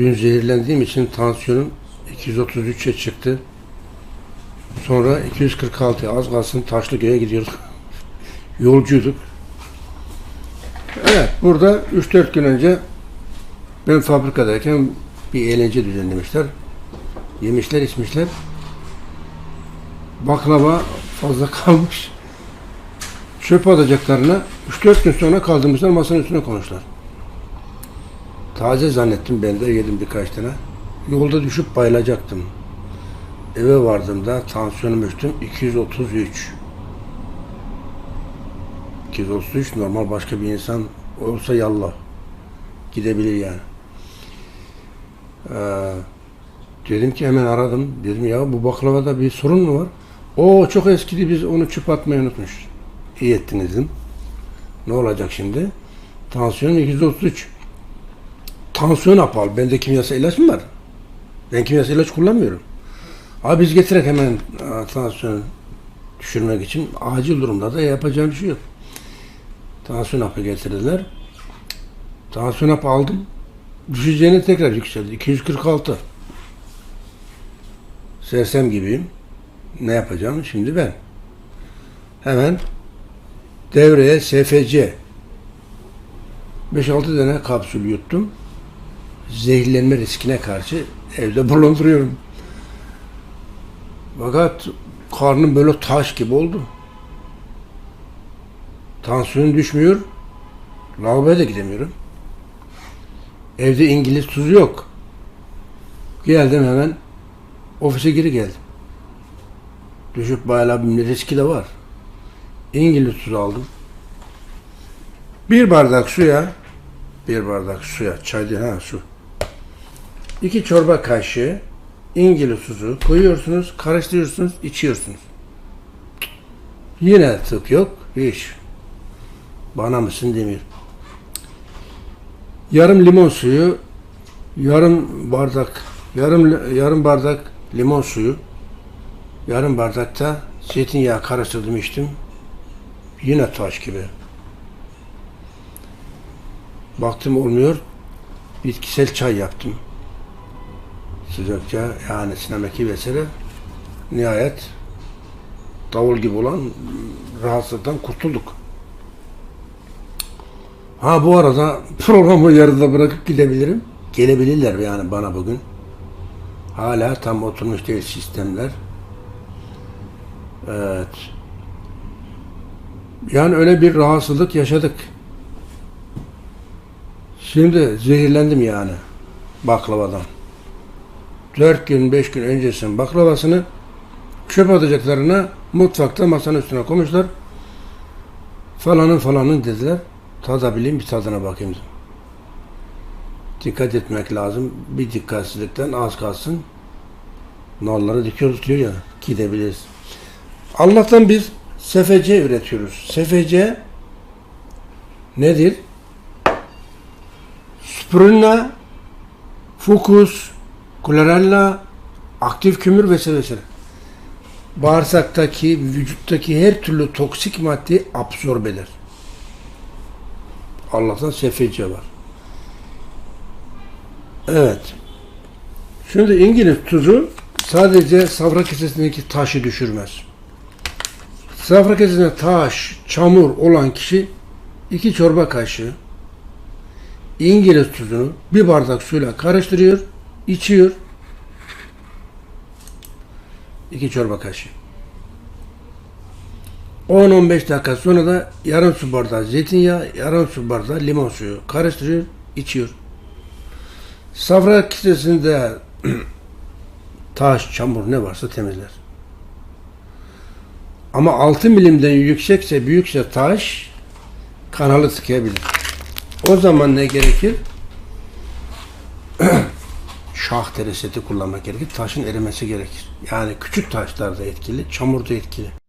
Dün zehirlendiğim için tansiyonum 233'e çıktı. Sonra 246 az kalsın Taşlıköy'e gidiyorduk. Yolcuyduk. Evet burada 3-4 gün önce ben fabrikadayken bir eğlence düzenlemişler. Yemişler içmişler. Baklava fazla kalmış. Çöp atacaklarına 3-4 gün sonra kaldırmışlar masanın üstüne koymuşlar. Taze zannettim ben de yedim birkaç tane. Yolda düşüp bayılacaktım. Eve vardığımda tansiyonum ölçtüm 233. 233 normal başka bir insan olsa yallah. Gidebilir yani. Ee, dedim ki hemen aradım. Dedim ya bu baklavada bir sorun mu var? O çok eskidi biz onu çöp atmayı unutmuşuz. İyi ettiniz. Ne olacak şimdi? Tansiyonum 233. Tansiyon apal. Bende kimyasal ilaç mı var? Ben kimyasal ilaç kullanmıyorum. Abi biz getirek hemen a, tansiyon düşürmek için acil durumda da yapacağım bir şey yok. Tansiyon hapı getirdiler. Tansiyon hapı aldım. Düşeceğine tekrar yükseldi. 246. Sersem gibiyim. Ne yapacağım şimdi ben? Hemen devreye SFC 5-6 tane kapsül yuttum. Zehirlenme riskine karşı evde bulunduruyorum. Fakat karnım böyle taş gibi oldu. Tansiyon düşmüyor. Lavaboya da gidemiyorum. Evde İngiliz tuzu yok. Geldim hemen ofise geri geldim. Düşüp bayılabilme riski de var. İngiliz tuzu aldım. Bir bardak suya, bir bardak suya, çay değil ha su. İki çorba kaşığı İngiliz tuzu koyuyorsunuz, karıştırıyorsunuz, içiyorsunuz. Yine tık yok, hiç. Bana mısın demiyor. Yarım limon suyu, yarım bardak, yarım yarım bardak limon suyu, yarım bardakta zeytinyağı karıştırdım içtim. Yine taş gibi. Baktım olmuyor. Bitkisel çay yaptım. Sıcakça yani sinemaki vesaire. Nihayet davul gibi olan rahatsızlıktan kurtulduk. Ha bu arada programı yarıda bırakıp gidebilirim. Gelebilirler yani bana bugün. Hala tam oturmuş değil sistemler. Evet. Yani öyle bir rahatsızlık yaşadık. Şimdi zehirlendim yani baklavadan. Dört gün, beş gün öncesinin baklavasını çöp atacaklarına mutfakta masanın üstüne koymuşlar. Falanın falanın dediler. Tadabileyim bir tadına bakayım. Dikkat etmek lazım. Bir dikkatsizlikten az kalsın. Nalları dikiyoruz diyor ya. Gidebiliriz. Allah'tan biz SFC üretiyoruz. SFC nedir? Spirulina, Fucus, Chlorella, aktif kümür vesaire. Bağırsaktaki, vücuttaki her türlü toksik maddeyi absorbe eder. Allah'tan SFC var. Evet. Şimdi İngiliz tuzu sadece safra kesesindeki taşı düşürmez. Safra kesesinde taş, çamur olan kişi iki çorba kaşığı İngiliz tuzunu bir bardak suyla karıştırıyor, içiyor. İki çorba kaşığı. 10-15 dakika sonra da yarım su bardağı zeytinyağı, yarım su bardağı limon suyu karıştırıyor, içiyor. Safra kisesinde taş, çamur ne varsa temizler. Ama 6 milimden yüksekse, büyükse taş kanalı tıkayabilir. O zaman ne gerekir? Şah tereseti kullanmak gerekir. Taşın erimesi gerekir. Yani küçük taşlar da etkili, çamur da etkili.